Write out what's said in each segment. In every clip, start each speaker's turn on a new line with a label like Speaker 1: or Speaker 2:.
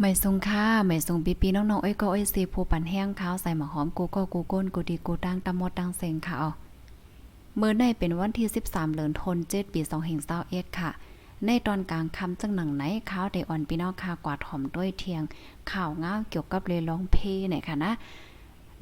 Speaker 1: ไม่ทรงค่าไม่ทรงปีปีน้องๆเอ้ยก็เอ้ยสีผู้ปันแห้งขาวใส่หมอหอมกูก็กูก้นกูดีกูตั้งตะมดตั้งเซงค่ะเอามื้อในเป็นวันที่ 13เดือนทนเจ็ดปี2521ค่ะ ในตอนกลางค่ำจังหนังไหนข้าวไดอ่อนพี่น้องค่ะกวาดหอมด้วยเทียงข่าวง้าวเกี่ยวกับเลยร้องเพลงเนี่ยค่ะนะ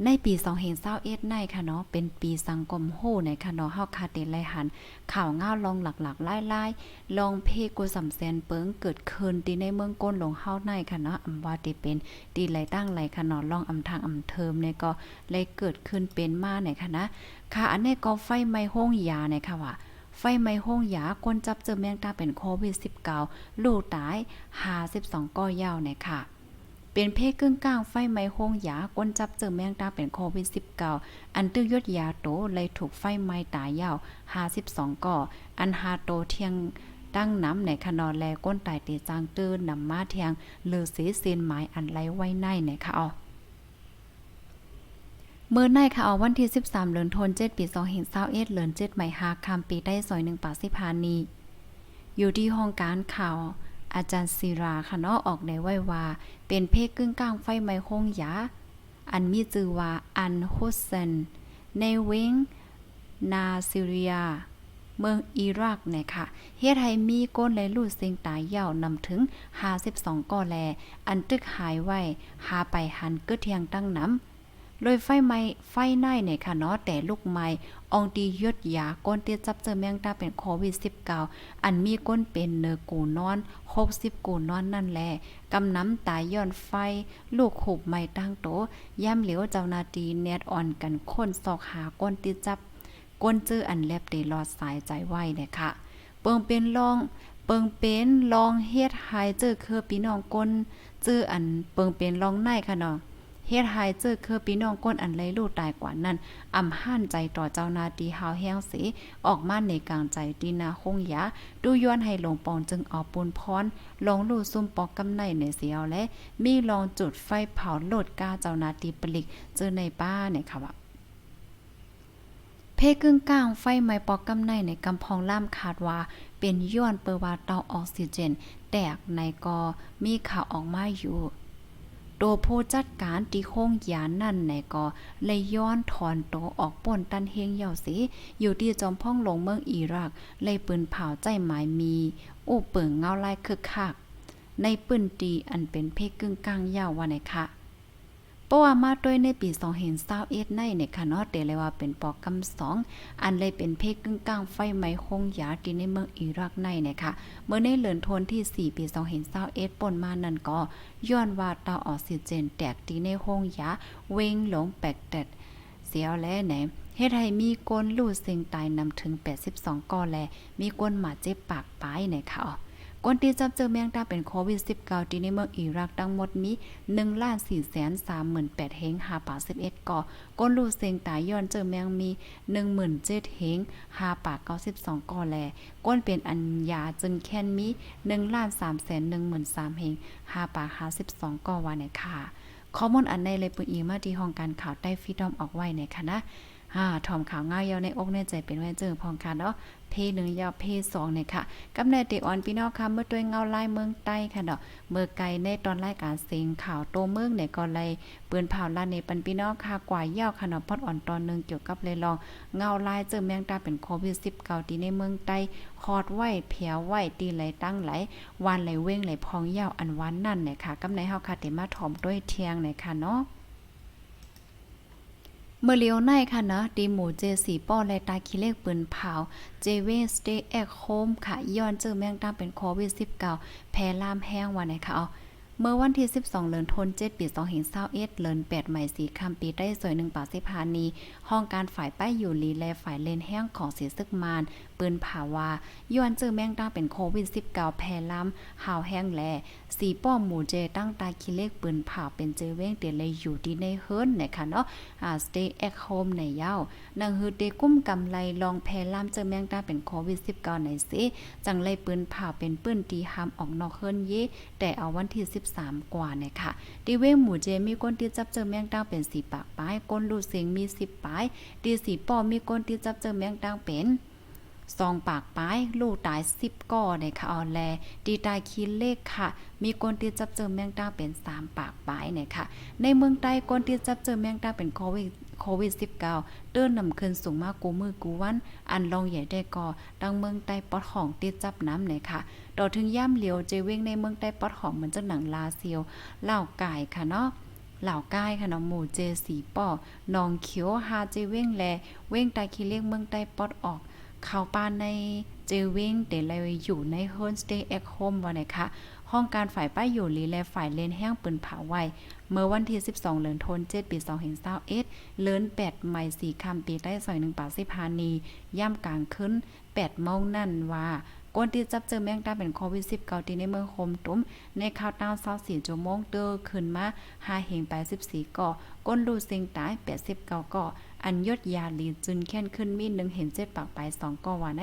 Speaker 1: ในปี2021ในค่ะเนาะเป็นปีสังคมโหในค่ะเนาะเฮาคาเตไลหันข่าวง่าวลองหลักๆไล่ๆลองเพกูสำแสนเปิงเกิดขึ้นที่ในเมืองก้นหลงเฮาในค่ะเนาะอำว่าที่เป็นตีไหลตั้งไหลค่ะเนาะลองอำทางอำเทิมเนี่ยก็เลยเกิดขึ้นเป็นมาในค่ะนะค่ะอันนี้ก็ไฟไหม้ห้องยาเนี่ยค่ะว่าไฟไหม้ห้องยาคนจับเจอแมงตาเป็นโควิด 19 ลูกตาย52ก่อยาวเนี่ยค่ะ เป็นเพศกึ่งกลางไฟไหม้โฮงยาก้นจับเจอแมงดาเป็นโควิด 19 อันตื้อยดยาโตเลยถูกไฟไหม้ตายยาว52ก่อ อันหาโตเทียงตั้งน้ำในขนอนแลก้นตายตีจางตื้นนำมาเทียงเลือสีเซีนหมายอันไรไว้ในเนี่ยค่ะอ๋อเมื่อในค่ะเอาวันที่ 13เดือนธันวาคมปี2021เดือน7ใหม่หาคำปีได้ซอย1ปาสิพานี อยู่ที่ห้องการข่าว อาจารย์ศิราค่ะเนาะออกในไว้ว่า เป็นเพศกึ่งกลางไฟไม้โฮงยาอันมีชื่อว่าอันโฮเซนในเวงนาซิเรีย เมืองอิรักเนี่ยค่ะเฮ็ดให้มีก้นและลูดเสียงตายยาวนำถึง 52ก่อแล อันตึกหายไว้หาไปหันกิดเทียงตั้งน้ำ โดยไฟไหม้ไฟไหนเนี่ยค่ะเนาะแต่ลูกไม้องตียดยาก้นเตี้ยจับเจอแมงดาเป็นโควิด 19 อันมีก้นเป็นเนอกูนอน60กูนอนนั่นแหละกำน้ำตายย้อนไฟ ลูกขุบไม้ตั้งโตย่ำเหลียวเจ้านาตีแนดอ่อนกันคนซอกหาก้นเตี้ยจับก้นจื้ออันแลบเตลอดสายใจไหวเนี่ยค่ะ เปิงเป็นลองเปิงเป็นลองเฮ็ดหายเจอคือพี่น้องก้นจื้ออันเปิงเป็นลองในค่ะเนาะ เฮ็ดหายเจอคือพี่น้องก้นอันไรลูกตายกว่านั้นอำห้านใจต่อเจ้านาตีหาวแห้งเสออกมาในกลางใจตีนาคงยาดูย้อนให้หลวงปองจึงเอาปูนพรลองลู่ซุ่มปอกกำในในเสียวและ มีลองจุดไฟเผาโลดกาเจ้านาตีปลิกเจอในป้าเนี่ยค่ะว่าเพกึ่งกลางไฟไม้ปอกกำในในกำพองล่ามคาดว่าเป็นย้อนเปอร์วาเตาออกซิเจน แตกในกอมีข่าวออกมาอยู่ โดยผู้จัดการตีโค้งยานนั่นในก็เลยย้อนถอนโตวออกป่นตันเฮงเหย่าสีอยู่ที่จอมพ่องหลงเมืองอิรัก เลยปืนเผาใจหมายมีอู้เปิงเงาลายคึกคักในปืนตีอันเป็นเพกกึ่งกลางยาววันไหนคะ เพราะว่ามาด้วยในปี2021ในเนี่ยค่ะเนาะแต่เลยว่าเป็นปอกกำสอง อันเลยเป็นเพกึ่งกลางไฟไหม้คงยาที่ในเมืองอิรักในเนี่ยค่ะ เมื่อในเลือนทนที่ 4 ปี2021ป่นมานั่นก็ย้อนว่าเตาออกซิเจนแตกที่ในห้องยาเวงหลงแปกแตดเสียวแลแหนเฮ็ดให้มีก้นลูดเสียงตายนำถึง 82ก่อแล มีก้นหมาเจ็บปากปลายในค่ะ อ๋อก้นที่จับเจอแมงดาเป็นโควิด 19 ที่ในเมืองอิรักทั้งหมดมี1ล้าน4แสน38,000เฮง5ปาก11ก่อก้นลูเสียงตายย้อนเจอแมงมี17,000เฮง5ปาก92ก่อแลก้นเป็นอัญญาจึงแค้นมี1ล้าน3แสน13,000เฮง5ปาก52ก่อว่าในค่ะข้อมูลอันในเลยปืนอีมาที่ห้องการข่าวใต้ฟีดอมออกไว้ในคณะ อ่าถอมข่าวง่ายยาวในอกในใจเป็นไว้เจอพองค่ะเนาะเพหนึ่งยาวเพสองเนี่ยค่ะกำเนิอ่อนพี่น้องค่ะเมื่อตัวเงาไลายเมืองใต้ค่ะเนาะเมื่อไกลในตอนรายการเสียงข่าวโตเมืองเนี่ยก็เลยปืนเผาลานในปันพี่น้องค่ะกว่ายาวค่ะเนาะพอดอ่อนตอนหนึงเกี่ยวกับเลยลองเงาไลายเจอแมงดาเป็นโควิด19ที่ในเมืองใต้คอดไหวเพียวไหวตีไหลตั้งไหลวานไหลเว้งไหลพองยาวอันวันนั่นเนี่ยค่ะกำในเฮาค่ะเตมาถ่อมด้วยเทียงเนี่ยค่ะเนาะ เมื่อเลียวในค่ะนะดีหมูเจสีป้อและตาคิเลกปืนเผาเจเวสเตแอคโฮมค่ะย้อนเจอแมงดาเป็นโควิด19แพร่ลามแห้งวันไหนค่ะเอาเมื่อวันที่ 12 เดือนธันวาคมปี2021เดือน8ใหม่สีคำปีได้สวยหนึ่งป่าสิพานี ห้องการฝ่ายป้ายอยู่ลีและฝ่ายเลนแห้งของเสียซึกมาน ปืนผาวาย้อนเจอแมงดาเป็นโควิด 19 แพร่ลามหาวแห้งแลสีป้อมหมูเจตั้งตาคิเลกปืนผาเป็นเจเว้งเตเลยอยู่ดีในเฮิร์นนะคะเนาะอ่า stay at home ในยาวนังฮือเตกุ้มกำไรลองแพร่ลามเจอแมงดาเป็นโควิด 19 ในสิจังเลยปืนผาเป็นปืนตีหามออกนอกเฮิร์นเยแต่เอาวันที่ 13 กว่าเนี่ยค่ะดีเว้งหมูเจมีก้นที่จับเจอแมงดาเป็นสีปากป้ายก้นลูกเสียงมี10ปลายดีสีป้อมีก้นที่จับเจอแมงดาเป็น ซองปากป้ายลูกตาย10ก่อในค่ะเอาแลดีตายคิดเลขค่ะ มีคนที่จับเจอแมงดาเป็น3ปากป้ายเนี่ยค่ะ ในเมืองใต้คนที่จับเจอแมงดาเป็นโควิดโควิด -19 เตื้อนนำขึ้นสูงมากกูมือกูวัน อันลองใหญ่ได้ก่อดังเมืองใต้ปอดของติดจับน้ำเนี่ยค่ะต่อถึงย่ำเหลียวเจเว้งในเมืองใต้ปอดของเหมือนจะหนังลาเซียวเหล่าไก่ค่ะเนาะเหล่าก้ายค่ะเนาะหมู่เจสีป้อนองเขียวฮาเจเว้งแล เว้งตาคีเลียงเมืองใต้ปอดออก เข้าป้านในเจว้งเดเลยอยู่ในโฮมสเตย์แอคโฮมว่าไหนคะห้องการฝ่ายป้ายอยู่ลีและฝ่ายเลนแห้งปืนผาไว้เมื่อวันที่ 12 เดือนธันวาคม7ปี2021เลิน8ไมล์4คำปีใต้ซอย1ปากสิพานี ย่ำกลางขึ้น8โมงนั่นว่าก้นที่จับเจอแมงดาเป็นโควิด19ที่ในเมืองโคมตุ้ม ในข่าวตาว24ชั่วโมงเตอขึ้นมา5เหง84ก่อก้นรูสิงตาย89ก่อ อันยศยาลีจุนแค้นขึ้นมีหนึ่งเห็นเจ็บปากไป2ก่อว่าใน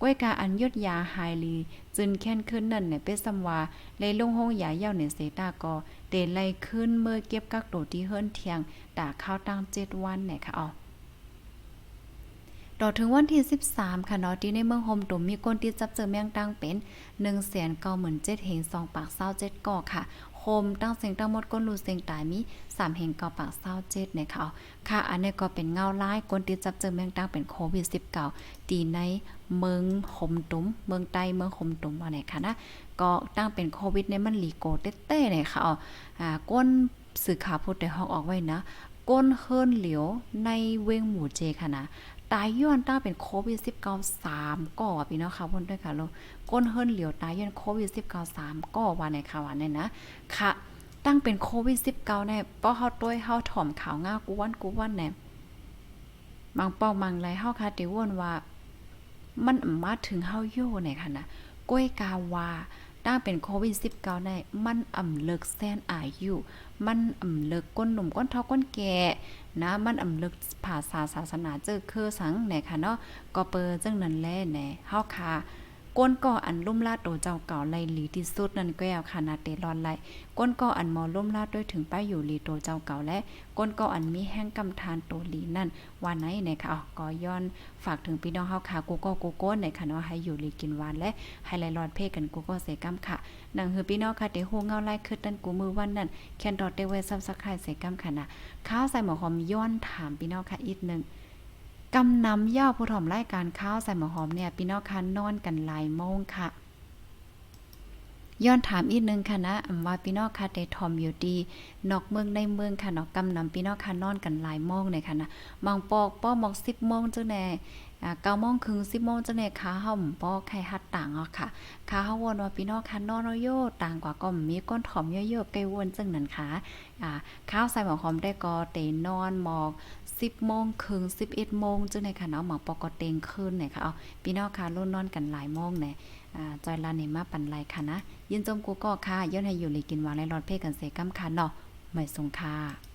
Speaker 1: ก้วยกาอันยศยาไฮลีจุนแค้นขึ้นนั่นเนี่ยเป็นสำว่าเลยลงห้องยาเย่าเนี่ยเสตากอเตไลขึ้นเมื่อเก็บกักโดที่เฮิรนเทียงตาข้าวตั้งเจ็ดวันเนี่ยค่ะอ๋อ ต่อถึงวันที่ 13 ค่ะเนาะที่ในเมืองโฮมตุมมีคนที่จับเจอแมงตังเป็น197,000เฮง2ปากเศร้า7ก่อค่ะโฮมตั้งเสียงตั้งหมดก้นรูเสียงตายมี3เฮง9ปาก27นะคะเอาค่ะ อันนี้ก็เป็นเงาลายคนที่จับเจอแมงตังเป็นโควิด19ตีในเมืองโฮมตุมเมืองใต้เมืองโฮมตุมว่าไหนค่ะนะก็ตั้งเป็นโควิดในมันหลีโกเต้ๆเนี่ยค่ะอ่าก้นสื่อข่าวพูดได้อกออกไว้นะ ก้นเฮิรนเหลียวในเวงหมู่เจค่ะนะ ตายย้อนตั้งเป็นโควิด19 3ก่อพี่น้องค่ะพ่นด้วยค่ะลูกก้นเฮิรนเหลียวตายย้อนโควิด19 3ก่อว่าในค่ะว่าในนะค่ะตั้งเป็นโควิด19เนี่ยป้อเฮาต้วยเฮาถ่อมขาวง่ากูวันกูวันเนี่ยบางเป้าบางไรเฮาค่ะติวนว่า มันมาถึงเฮาโย่เนี่ยค่ะนะก้วยกาวา ตั้งเป็นโควิด 19เนี่มันอ่ำเลิกแซนอายุมันอ่ำเลิกก้นหนุ่มก้นเฒ่าก้นแก่นะมันอ่ำลึกภาษาศาสนาเจอคือสังไหนค่ะเนาะก็เปิดจังนั้นแลแหน่เฮาค่ะ ก้นก่ออันลุ่มลาดโตเจ้าเก่าไลหลีที่สุดนั่นก็ยาวค่ะนาเตรอนไลก้นก่ออันมอลุ่มลาดด้วยถึงป้ายอยู่หลีโตเจ้าเก่าและ ก้นก่ออันมีแห้งกำทานโตลีนั่นว่าไหนไหนค่ะอ๋อก็ย้อนฝากถึงพี่น้องเฮาค่ะกูก็กูโก้ไหนค่ะเนาะให้อยู่หลีกินหวานและให้ไลรอดเพกันกูก็เสกำค่ะนังคือพี่น้องค่ะเตฮู้เงาไล่คือตันกูมือวันนั้นแคนดอดเตเวซับสไครเสกำค่ะนะข้าวใส่หมอหอมย้อนถามพี่น้องค่ะอีกหนึ่ง กำนำย่าผู้ถ่อมรายการข้าวใส่หมอหอมเนี่ยพี่น้องคะนอนกันหลายโมงค่ะ ย้อนถามอีกนึงค่ะนะว่าพี่น้องค่ะได้ถ่อมอยู่ดี นอกเมืองในเมืองค่ะเนาะกำนำพี่น้องค่ะนอนกันหลายโมงเลยค่ะนะมองปอกป้อมองสิบโมงจังแน่ อ่าโมงครึ่ง10โมงจังแน่ขาเฮาหมปอไข่ฮัดต่างอะค่ะขาเฮาวนว่าพี่น้องค่ะนอนโยต่างกว่าก็มีก้นถ่อมเยอะๆไกลวนจังนั้นค่ะอ่าข้าวใส่หมอหอมได้ก็เตนอนหมอก10โมงครึ่ง11โมงจังได๋ค่ะเนาะหมอปอกเต็งคืนเนี่ยค่ะเอาพี่น้องค่ะรุ่นนอนกันหลายโมงแน่อ่าจอยลานี่มาปันไรค่ะนะยินจมกูก็ค่ะย้อนให้อยู่เลยกินวานในรอดเพกันเสกำค่ะเนาะไม่สงค่ะ